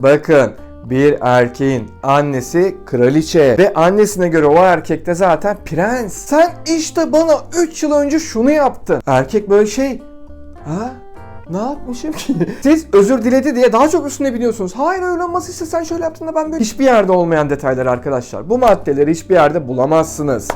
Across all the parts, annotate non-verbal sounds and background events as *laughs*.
Bakın bir erkeğin annesi kraliçe ve annesine göre o erkek de zaten prens. Sen işte bana 3 yıl önce şunu yaptın. Erkek böyle şey ha ne yapmışım ki? *laughs* Siz özür diledi diye daha çok üstüne biniyorsunuz. Hayır öyle olmaz işte sen şöyle yaptın da ben böyle. Hiçbir yerde olmayan detaylar arkadaşlar. Bu maddeleri hiçbir yerde bulamazsınız.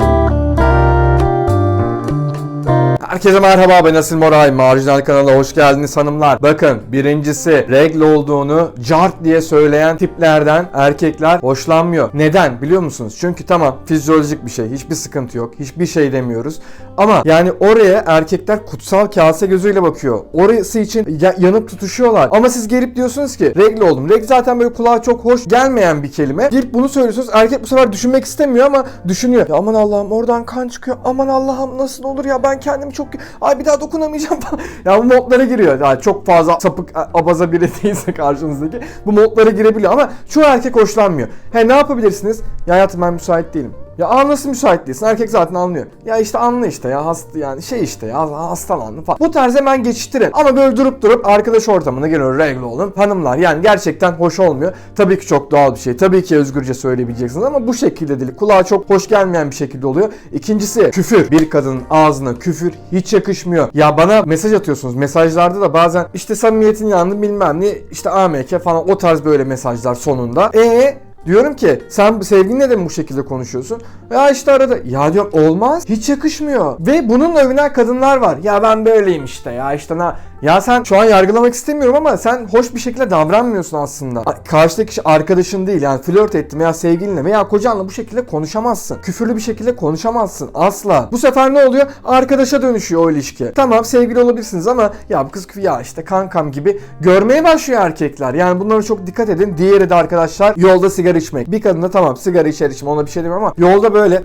Herkese merhaba ben Asil Moray. Marjinal kanalına hoş geldiniz hanımlar. Bakın birincisi regle olduğunu cart diye söyleyen tiplerden erkekler hoşlanmıyor. Neden biliyor musunuz? Çünkü tamam fizyolojik bir şey. Hiçbir sıkıntı yok. Hiçbir şey demiyoruz. Ama yani oraya erkekler kutsal kase gözüyle bakıyor. Orası için ya- yanıp tutuşuyorlar. Ama siz gelip diyorsunuz ki regle oldum. Regle zaten böyle kulağa çok hoş gelmeyen bir kelime. Gelip bunu söylüyorsunuz. Erkek bu sefer düşünmek istemiyor ama düşünüyor. Ya aman Allah'ım oradan kan çıkıyor. Aman Allah'ım nasıl olur ya ben kendimi çok ay bir daha dokunamayacağım falan. ya bu modlara giriyor. Yani çok fazla sapık abaza biri değilse karşınızdaki bu modlara girebiliyor ama çoğu erkek hoşlanmıyor. He ne yapabilirsiniz? Ya hayatım ben müsait değilim. Ya aa nasıl müsait değilsin? Erkek zaten anlıyor. Ya işte anla işte ya hasta yani şey işte ya hastalandı falan. Bu tarz hemen geçiştirin. Ama böyle durup durup arkadaş ortamına geliyor regle olun. Hanımlar yani gerçekten hoş olmuyor. Tabii ki çok doğal bir şey. Tabii ki özgürce söyleyebileceksiniz ama bu şekilde değil. Kulağa çok hoş gelmeyen bir şekilde oluyor. İkincisi küfür. Bir kadının ağzına küfür hiç yakışmıyor. Ya bana mesaj atıyorsunuz. Mesajlarda da bazen işte samimiyetin yandı bilmem ne işte AMK falan o tarz böyle mesajlar sonunda. E Diyorum ki sen sevgilinle de mi bu şekilde konuşuyorsun? Ya işte arada ya diyorum olmaz hiç yakışmıyor. Ve bunun övünen kadınlar var. Ya ben böyleyim işte ya işte na ya sen şu an yargılamak istemiyorum ama sen hoş bir şekilde davranmıyorsun aslında. Karşıdaki kişi arkadaşın değil yani flört ettin veya sevgilinle veya kocanla bu şekilde konuşamazsın. Küfürlü bir şekilde konuşamazsın asla. Bu sefer ne oluyor? Arkadaşa dönüşüyor o ilişki. Tamam sevgili olabilirsiniz ama ya bu kız ya işte kankam gibi görmeye başlıyor erkekler. Yani bunlara çok dikkat edin. Diğeri de arkadaşlar yolda sigara içmek. Bir kadına tamam sigara içer içme ona bir şey demiyorum ama yolda böyle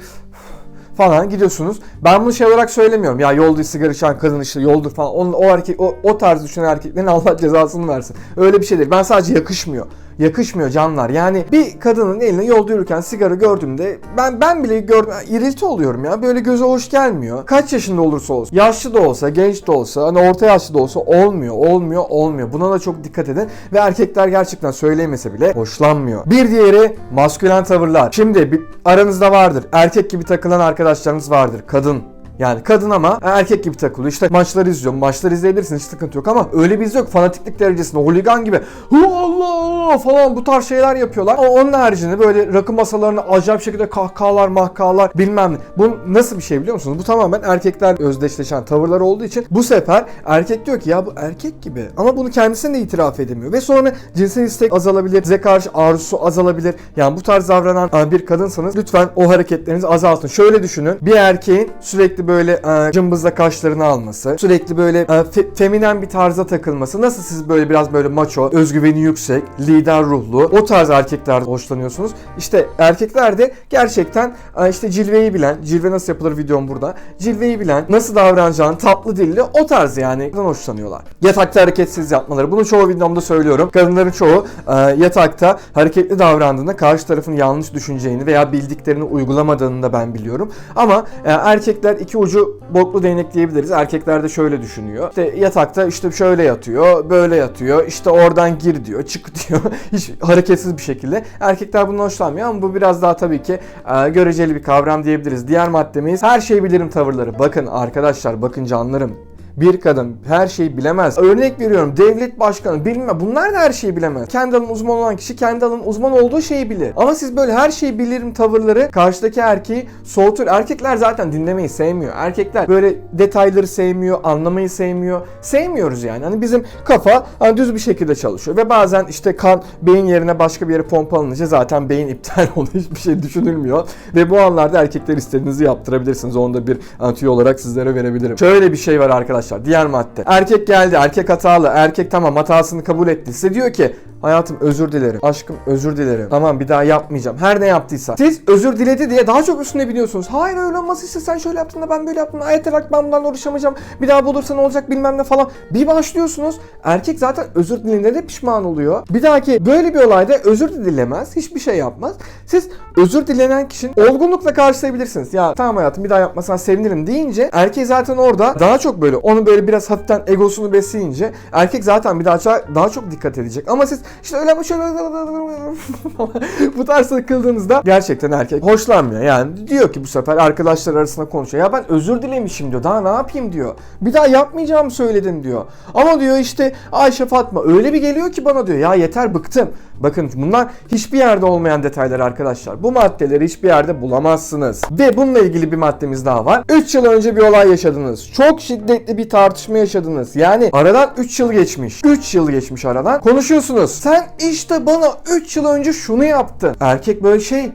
falan gidiyorsunuz. Ben bunu şey olarak söylemiyorum. Ya yolda sigara içen kadın işte yoldur falan. Onun, o erkek o, o tarz düşünen erkeklerin *laughs* Allah cezasını versin. Öyle bir şey değil. Ben sadece yakışmıyor. Yakışmıyor canlar. Yani bir kadının eline yolda yürürken sigara gördüğümde ben ben bile gördüm irrite oluyorum ya. Böyle göze hoş gelmiyor. Kaç yaşında olursa olsun. Yaşlı da olsa, genç de olsa, hani orta yaşlı da olsa olmuyor, olmuyor, olmuyor. Buna da çok dikkat edin ve erkekler gerçekten söyleyemese bile hoşlanmıyor. Bir diğeri maskülen tavırlar. Şimdi bir, aranızda vardır. Erkek gibi takılan arkadaşlarınız vardır. Kadın yani kadın ama erkek gibi takılıyor. İşte maçları izliyor. Maçları izleyebilirsin hiç sıkıntı yok ama öyle bir izliyor ki fanatiklik derecesinde holigan gibi "Hu Allah falan bu tarz şeyler yapıyorlar. Onun haricinde böyle rakı masalarına acayip şekilde kahkahalar mahkahalar bilmem ne. Bu nasıl bir şey biliyor musunuz? Bu tamamen erkekler özdeşleşen tavırlar olduğu için bu sefer erkek diyor ki ya bu erkek gibi ama bunu kendisine de itiraf edemiyor ve sonra cinsel istek azalabilir, size karşı arzusu azalabilir. Yani bu tarz davranan e, bir kadınsanız lütfen o hareketlerinizi azaltın. Şöyle düşünün. Bir erkeğin sürekli böyle e, cımbızla kaşlarını alması, sürekli böyle e, fe- feminen bir tarza takılması. Nasıl siz böyle biraz böyle maço, özgüveni yüksek, lider ruhlu o tarz erkeklerden hoşlanıyorsunuz. İşte erkekler de gerçekten e, işte cilveyi bilen, cilve nasıl yapılır videom burada. Cilveyi bilen, nasıl davranacağını tatlı dilli o tarz yani hoşlanıyorlar. Yatakta hareketsiz yapmaları. Bunu çoğu videomda söylüyorum. Kadınların çoğu e, yatakta hareketli davrandığında karşı tarafın yanlış düşüneceğini veya bildiklerini uygulamadığını da ben biliyorum. Ama e, erkekler iki ucu boklu değnek diyebiliriz. Erkekler de şöyle düşünüyor. İşte yatakta işte şöyle yatıyor, böyle yatıyor. İşte oradan gir diyor, çık *laughs* diyor. Hiç hareketsiz bir şekilde. Erkekler bundan hoşlanmıyor ama bu biraz daha tabii ki e, göreceli bir kavram diyebiliriz. Diğer maddemiz her şeyi bilirim tavırları. Bakın arkadaşlar, bakın canlarım. Bir kadın her şeyi bilemez. Örnek veriyorum devlet başkanı bilmem bunlar da her şeyi bilemez. Kendi alanın uzman olan kişi kendi alanın uzman olduğu şeyi bilir. Ama siz böyle her şeyi bilirim tavırları karşıdaki erkeği soğutur. Erkekler zaten dinlemeyi sevmiyor. Erkekler böyle detayları sevmiyor, anlamayı sevmiyor. Sevmiyoruz yani. Hani bizim kafa hani düz bir şekilde çalışıyor ve bazen işte kan beyin yerine başka bir yere pompalanınca zaten beyin *laughs* iptal oluyor. Hiçbir şey düşünülmüyor. Ve bu anlarda erkekler istediğinizi yaptırabilirsiniz. Onu da bir antiyo olarak sizlere verebilirim. Şöyle bir şey var arkadaşlar. Diğer madde. Erkek geldi. Erkek hatalı. Erkek tamam hatasını kabul etti. Size diyor ki Hayatım özür dilerim. Aşkım özür dilerim. Tamam bir daha yapmayacağım. Her ne yaptıysa. Siz özür diledi diye daha çok üstüne biniyorsunuz. Hayır öyle olmaz işte sen şöyle yaptın da ben böyle yaptım. Ayet olarak ben bundan uğraşamayacağım. Bir daha bulursa ne olacak bilmem ne falan. Bir başlıyorsunuz. Erkek zaten özür dilediğinde de pişman oluyor. Bir dahaki böyle bir olayda özür de dilemez. Hiçbir şey yapmaz. Siz özür dilenen kişinin olgunlukla karşılayabilirsiniz. Ya tamam hayatım bir daha yapmasan sevinirim deyince erkek zaten orada daha çok böyle onu böyle biraz hafiften egosunu besleyince erkek zaten bir daha daha çok dikkat edecek. Ama siz İşte öyle ama şöyle *laughs* bu tarz takıldığınızda gerçekten erkek hoşlanmıyor. Yani diyor ki bu sefer arkadaşlar arasında konuşuyor. Ya ben özür dilemişim diyor. Daha ne yapayım diyor. Bir daha yapmayacağımı söyledin diyor. Ama diyor işte Ayşe Fatma öyle bir geliyor ki bana diyor. Ya yeter bıktım. Bakın bunlar hiçbir yerde olmayan detaylar arkadaşlar. Bu maddeleri hiçbir yerde bulamazsınız. Ve bununla ilgili bir maddemiz daha var. 3 yıl önce bir olay yaşadınız. Çok şiddetli bir tartışma yaşadınız. Yani aradan 3 yıl geçmiş. 3 yıl geçmiş aradan. Konuşuyorsunuz. Sen işte bana 3 yıl önce şunu yaptın. Erkek böyle şey.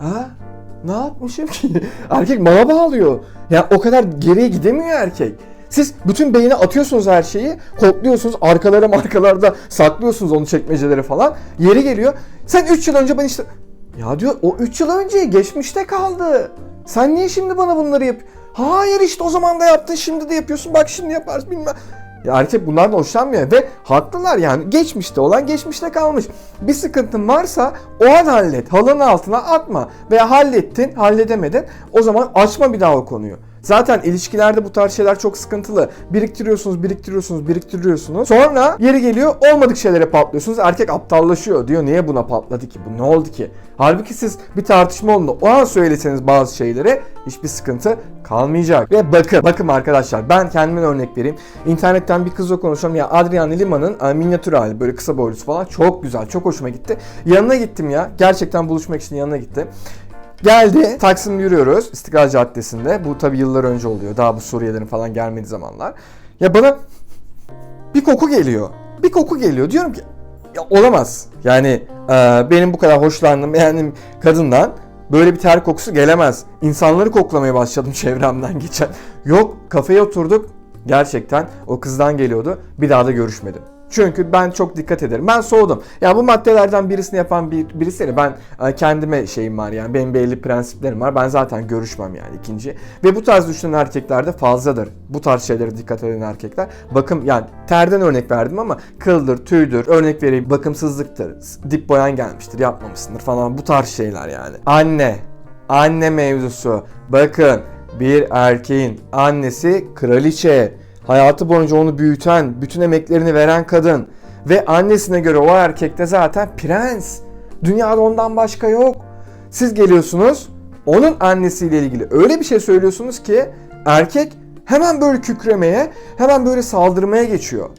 Ha? Ne yapmışım ki? *laughs* Erkek bana bağlıyor. Ya o kadar geriye gidemiyor erkek. Siz bütün beyine atıyorsunuz her şeyi, kodluyorsunuz, arkalara markalarda saklıyorsunuz onu çekmecelere falan. Yeri geliyor. Sen 3 yıl önce ben işte... Ya diyor o 3 yıl önce geçmişte kaldı. Sen niye şimdi bana bunları yap... Hayır işte o zaman da yaptın şimdi de yapıyorsun bak şimdi yaparsın bilmem. Ya erkek bunlardan hoşlanmıyor ve haklılar yani geçmişte olan geçmişte kalmış. Bir sıkıntın varsa o an hallet. Halının altına atma. Veya hallettin, halledemedin. O zaman açma bir daha o konuyu. Zaten ilişkilerde bu tarz şeyler çok sıkıntılı. Biriktiriyorsunuz, biriktiriyorsunuz, biriktiriyorsunuz. Sonra yeri geliyor olmadık şeylere patlıyorsunuz. Erkek aptallaşıyor. Diyor niye buna patladı ki? Bu ne oldu ki? Halbuki siz bir tartışma olduğunda o an söyleseniz bazı şeyleri hiçbir sıkıntı kalmayacak. Ve bakın, bakın arkadaşlar ben kendime örnek vereyim. İnternetten bir kızla konuşuyorum ya Adrian Lima'nın e, minyatür hali böyle kısa boylusu falan çok güzel, çok hoşuma gitti. Yanına gittim ya. Gerçekten buluşmak için yanına gittim. Geldi. Taksim yürüyoruz İstiklal Caddesi'nde. Bu tabi yıllar önce oluyor. Daha bu Suriyelerin falan gelmediği zamanlar. Ya bana bir koku geliyor. Bir koku geliyor. Diyorum ki ya olamaz. Yani e, benim bu kadar hoşlandığım beğendiğim kadından böyle bir ter kokusu gelemez. İnsanları koklamaya başladım çevremden geçen. Yok kafeye oturduk. Gerçekten o kızdan geliyordu. Bir daha da görüşmedim. Çünkü ben çok dikkat ederim. Ben soğudum. Ya bu maddelerden birisini yapan bir, birisiyle ben e, kendime şeyim var yani benim belli prensiplerim var. Ben zaten görüşmem yani ikinci. Ve bu tarz düşünen erkekler de fazladır. Bu tarz şeylere dikkat eden erkekler. Bakım yani terden örnek verdim ama kıldır, tüydür, örnek vereyim bakımsızlıktır. Dip boyan gelmiştir, yapmamışsındır falan bu tarz şeyler yani. Anne, anne mevzusu. Bakın bir erkeğin annesi kraliçe. Hayatı boyunca onu büyüten, bütün emeklerini veren kadın. Ve annesine göre o erkek de zaten prens. Dünyada ondan başka yok. Siz geliyorsunuz, onun annesiyle ilgili öyle bir şey söylüyorsunuz ki erkek hemen böyle kükremeye, hemen böyle saldırmaya geçiyor.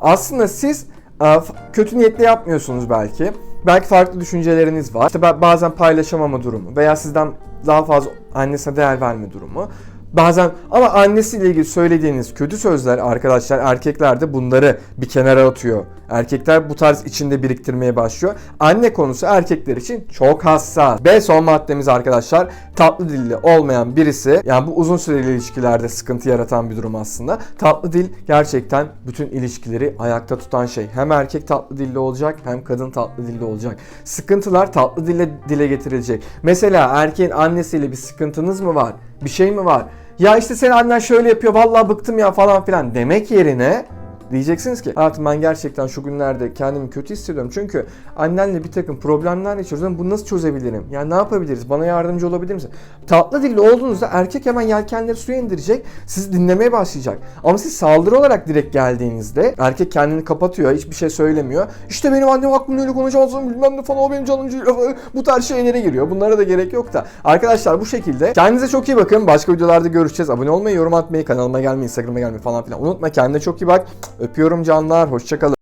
Aslında siz e, kötü niyetle yapmıyorsunuz belki. Belki farklı düşünceleriniz var. İşte ba- bazen paylaşamama durumu veya sizden daha fazla annesine değer verme durumu. Bazen ama annesiyle ilgili söylediğiniz kötü sözler arkadaşlar erkekler de bunları bir kenara atıyor. Erkekler bu tarz içinde biriktirmeye başlıyor. Anne konusu erkekler için çok hassas. Ve son maddemiz arkadaşlar tatlı dilli olmayan birisi yani bu uzun süreli ilişkilerde sıkıntı yaratan bir durum aslında. Tatlı dil gerçekten bütün ilişkileri ayakta tutan şey. Hem erkek tatlı dilli olacak hem kadın tatlı dilli olacak. Sıkıntılar tatlı dille dile getirilecek. Mesela erkeğin annesiyle bir sıkıntınız mı var? Bir şey mi var? Ya işte senin annen şöyle yapıyor vallahi bıktım ya falan filan demek yerine Diyeceksiniz ki hayatım ben gerçekten şu günlerde kendimi kötü hissediyorum. Çünkü annenle bir takım problemler yaşıyoruz. Ben bunu nasıl çözebilirim? Yani ne yapabiliriz? Bana yardımcı olabilir misin? Tatlı dilli olduğunuzda erkek hemen yelkenleri suya indirecek. Sizi dinlemeye başlayacak. Ama siz saldırı olarak direkt geldiğinizde erkek kendini kapatıyor. Hiçbir şey söylemiyor. İşte benim annem aklımda öyle konuşamazsın bilmem ne falan o benim canım ciğerim." *laughs* bu tarz şeylere giriyor. Bunlara da gerek yok da. Arkadaşlar bu şekilde. Kendinize çok iyi bakın. Başka videolarda görüşeceğiz. Abone olmayı, yorum atmayı, kanalıma gelmeyi, Instagram'a gelmeyi falan filan unutma. Kendine çok iyi bak. Öpüyorum canlar. Hoşçakalın.